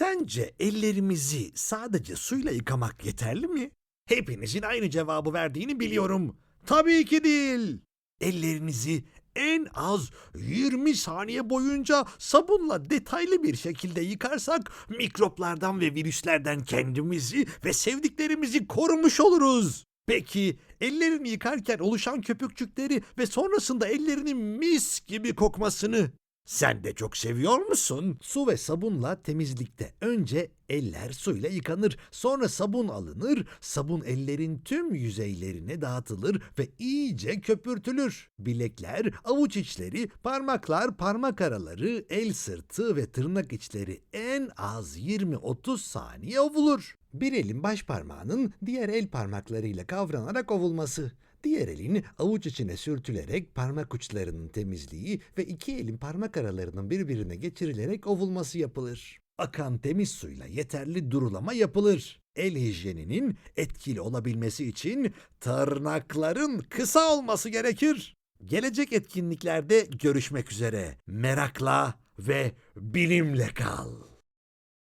Sence ellerimizi sadece suyla yıkamak yeterli mi? Hepinizin aynı cevabı verdiğini biliyorum. Tabii ki değil. Ellerinizi en az 20 saniye boyunca sabunla detaylı bir şekilde yıkarsak mikroplardan ve virüslerden kendimizi ve sevdiklerimizi korumuş oluruz. Peki ellerini yıkarken oluşan köpükçükleri ve sonrasında ellerinin mis gibi kokmasını sen de çok seviyor musun? Su ve sabunla temizlikte önce eller suyla yıkanır, sonra sabun alınır, sabun ellerin tüm yüzeylerine dağıtılır ve iyice köpürtülür. Bilekler, avuç içleri, parmaklar, parmak araları, el sırtı ve tırnak içleri en az 20-30 saniye ovulur. Bir elin baş parmağının diğer el parmaklarıyla kavranarak ovulması. Diğer elin avuç içine sürtülerek parmak uçlarının temizliği ve iki elin parmak aralarının birbirine geçirilerek ovulması yapılır. Akan temiz suyla yeterli durulama yapılır. El hijyeninin etkili olabilmesi için tırnakların kısa olması gerekir. Gelecek etkinliklerde görüşmek üzere. Merakla ve bilimle kal.